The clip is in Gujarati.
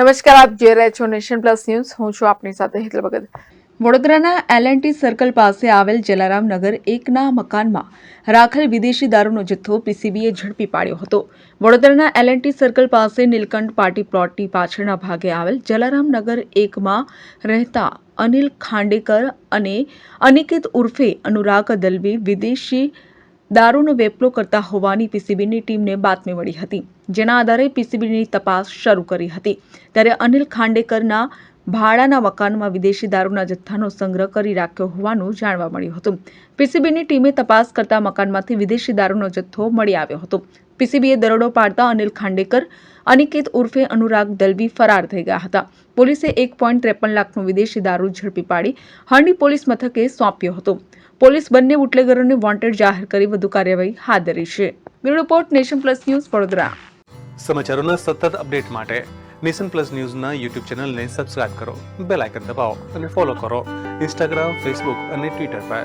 નમસ્કાર, આપ જે રહ્યા છો નેશન પ્લસ ન્યૂઝ. હું છું આપની સાથે હેતલ ભગત. વડોદરાના એલએનટી સર્કલ પાસે આવેલ જલારામ નગર એકના મકાનમાં રાખેલ વિદેશી દારૂનો જથ્થો પીસીબીએ ઝડપી પાડ્યો હતો. વડોદરાના એલએનટી સર્કલ પાસે નીલકંઠ પાર્ટી પ્લોટની પાછળના ભાગે આવેલ જલારામ નગર એકમાં રહેતા અનિલ ખાંડેકર અને અનિકેત ઉર્ફે અનુરાગ દલવી વિદેશી દારૂનો વેપલો કરતા હોવાની પીસીબીની ટીમને બાતમી મળી હતી, જેના આધારે પીસીબીની તપાસ શરૂ કરી હતી. ત્યારે અનિલ ખાંડેકરના ભાડાના મકાનમાં વિદેશી દારૂના જથ્થાનો સંગ્રહ કરી રાખ્યો હોવાનું જાણવા મળ્યું હતું. પીસીબીની ટીમે તપાસ કરતા મકાનમાંથી વિદેશી દારૂનો જથ્થો મળી આવ્યો હતો. પીસીબીએ દરોડો પાડતા અનિલ ખાંડેકર, અનિકેત ઉર્ફે અનુરાગ દલવી ફરાર થઈ ગયા હતા. પોલીસે એક પોઈન્ટ ત્રેપન લાખનો વિદેશી દારૂ ઝડપી પાડી હરણી પોલીસ મથકે સોંપ્યો હતો. પોલીસ બંને બુટલેગરોને વોન્ટેડ જાહેર કરી વધુ કાર્યવાહી હાથ ધરી છે. Bureau report, Nation Plus News, Vadodara. સમાચારોના સતત અપડેટ માટે નેશન પ્લસ ન્યૂઝના યુટ્યુબ ચેનલને સબસ્ક્રાઇબ કરો, બેલ આઇકન દબાવો અને ફોલો કરો. ઇન્સ્ટાગ્રામ, ફેસબુક અને ટ્વિટર પર.